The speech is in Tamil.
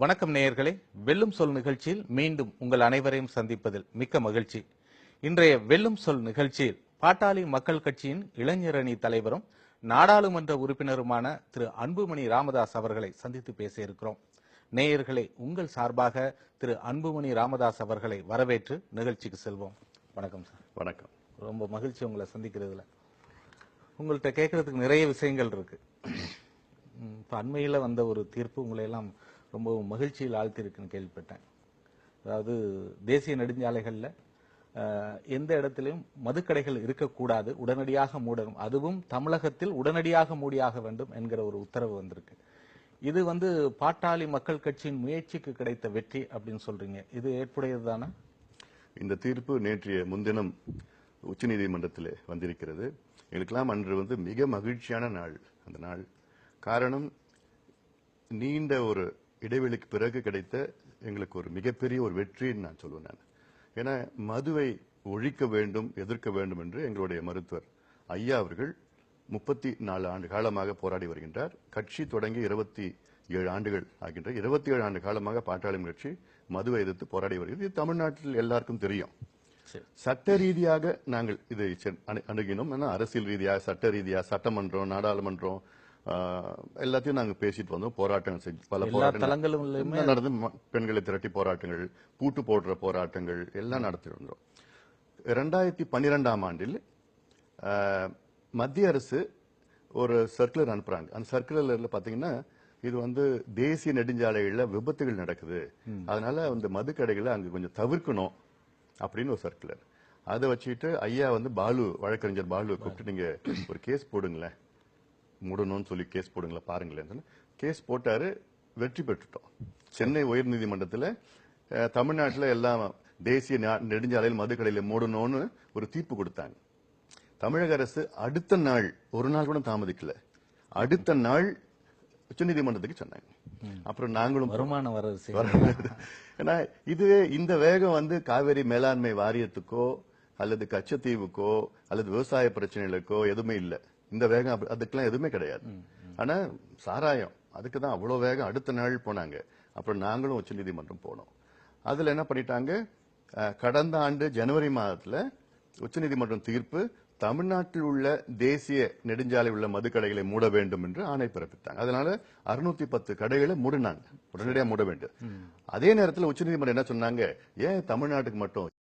வணக்கம் நேயர்களே. வெல்லும் சொல் நிகழ்ச்சியில் மீண்டும் உங்கள் அனைவரையும் சந்திப்பதில் மிக்க மகிழ்ச்சி. இன்றைய வெல்லும் சொல் நிகழ்ச்சியில் பாட்டாளி மக்கள் கட்சியின் இளைஞரணி தலைவரும் நாடாளுமன்ற உறுப்பினருமான திரு அன்புமணி ராமதாஸ் அவர்களை சந்தித்து பேச இருக்கிறோம் நேயர்களே உங்கள் சார்பாக திரு அன்புமணி ராமதாஸ் அவர்களை வரவேற்று நிகழ்ச்சிக்கு செல்வோம். வணக்கம் சார். வணக்கம். ரொம்ப மகிழ்ச்சி உங்களை சந்திக்கிறதுல. உங்கள்கிட்ட கேட்கறதுக்கு நிறைய விஷயங்கள் இருக்கு. இப்ப அண்மையில வந்த ஒரு தீர்ப்பு உங்களை எல்லாம் ரொம்ப மகிழ்ச்சியில் ஆழ்த்திருக்குன்னு கேள்விப்பட்டேன். அதாவது தேசிய நெடுஞ்சாலைகளில் எந்த இடத்திலும் மதுக்கடைகள் இருக்கக்கூடாது உடனடியாக மூடணும். அதுவும் தமிழகத்தில் உடனடியாக மூடியாக வேண்டும் என்கிற ஒரு உத்தரவு வந்திருக்கு. இது வந்து பாட்டாளி மக்கள் கட்சியின் முயற்சிக்கு கிடைத்த வெற்றி அப்படின்னு சொல்றீங்க. இது ஏற்புடையது தானே? இந்த தீர்ப்பு நேற்றைய முன்தினம் உச்சநீதிமன்றத்தில் வந்திருக்கிறது. எங்களுக்கெல்லாம் அன்று வந்து மிக மகிழ்ச்சியான நாள் அந்த நாள். காரணம் நீண்ட ஒரு இடைவெளிக்கு பிறகு கிடைத்த எங்களுக்கு ஒரு மிகப்பெரிய ஒரு வெற்றின்னு நான் சொல்லுவேன் நான். ஏன்னா மதுவை ஒழிக்க வேண்டும் எதிர்க்க வேண்டும் என்று எங்களுடைய மருத்துவர் ஐயா அவர்கள் முப்பத்தி நாலு ஆண்டு காலமாக போராடி வருகின்றார். கட்சி தொடங்கி இருபத்தி ஏழு ஆண்டுகள் ஆகின்ற இருபத்தி ஏழு ஆண்டு காலமாக பாட்டாளி கட்சி மதுவை எதிர்த்து போராடி வருகிறது. இது தமிழ்நாட்டில் எல்லாருக்கும் தெரியும். சட்ட ரீதியாக நாங்கள் இதை அணுகினோம். ஏன்னா அரசியல் ரீதியாக சட்ட ரீதியாக சட்டமன்றம் நாடாளுமன்றம் எல்லாத்தையும் நாங்க பேசிட்டு வந்தோம். போராட்டங்கள் செஞ்சு பல எல்லா போராட்டங்கள். தளங்களிலுமே எல்லாம் நடந்து பெண்களை திரட்டி போராட்டங்கள் பூட்டு போடுற போராட்டங்கள் எல்லாம் நடத்தி வந்தோம். ரெண்டாயிரத்தி பன்னிரெண்டாம் ஆண்டில் மத்திய அரசு ஒரு சர்க்குலர் அனுப்புறாங்க. அந்த சர்க்குலர்ல பாத்தீங்கன்னா இது வந்து தேசிய நெடுஞ்சாலைகள்ல விபத்துகள் நடக்குது. அதனால அந்த மதுக்கடைகளை அங்க கொஞ்சம் தவிர்க்கணும் அப்படின்னு ஒரு சர்க்குலர் அதை வச்சுட்டு ஐயா வந்து பாலு வழக்கறிஞர் பாலு கூப்பிட்டு நீங்க ஒரு கேஸ் போடுங்களேன். மூடணும்னு சொல்லி கேஸ் போடுங்களேன் பாருங்களேன் கேஸ் போட்டாரு வெற்றி பெற்றுட்டோம். சென்னை உயர்நீதிமன்றத்தில் தமிழ்நாட்டில் எல்லாம் தேசிய நெடுஞ்சாலையில் மதுக்கடையில் மூடணும்னு ஒரு தீர்ப்பு கொடுத்தாங்க. தமிழக அரசு அடுத்த நாள் ஒரு நாள் கூட தாமதிக்கல. அடுத்த நாள் உச்சநீதிமன்றத்துக்கு சொன்னாங்க. அப்புறம் நாங்களும் வருமானம் வர ஏன்னா இதுவே இந்த வேகம் வந்து காவேரி மேலாண்மை வாரியத்துக்கோ அல்லது கச்சத்தீவுக்கோ அல்லது விவசாய பிரச்சனைகளுக்கோ எதுவுமே இல்ல. இந்த வேகம் அதுக்கெல்லாம் எதுவுமே கிடையாது. ஆனா சாராயம் அதுக்கு தான் அவ்வளவு வேகம் அடுத்த நாள் போனாங்க. அப்புறம் நாங்களும் உச்சநீதிமன்றம் போனோம். அதுல என்ன பண்ணிட்டாங்க? கடந்த ஆண்டு ஜனவரி மாதத்துல உச்சநீதிமன்றம் தீர்ப்பு தமிழ்நாட்டில் உள்ள தேசிய நெடுஞ்சாலை உள்ள மதுக்கடைகளை மூட வேண்டும் என்று ஆணை பிறப்பித்தாங்க. அதனால அறுநூத்தி பத்து கடைகளை மூடினாங்க. உடனடியாக மூட வேண்டும். அதே நேரத்தில் உச்சநீதிமன்றம் என்ன சொன்னாங்க? ஏன் தமிழ்நாட்டுக்கு மட்டும்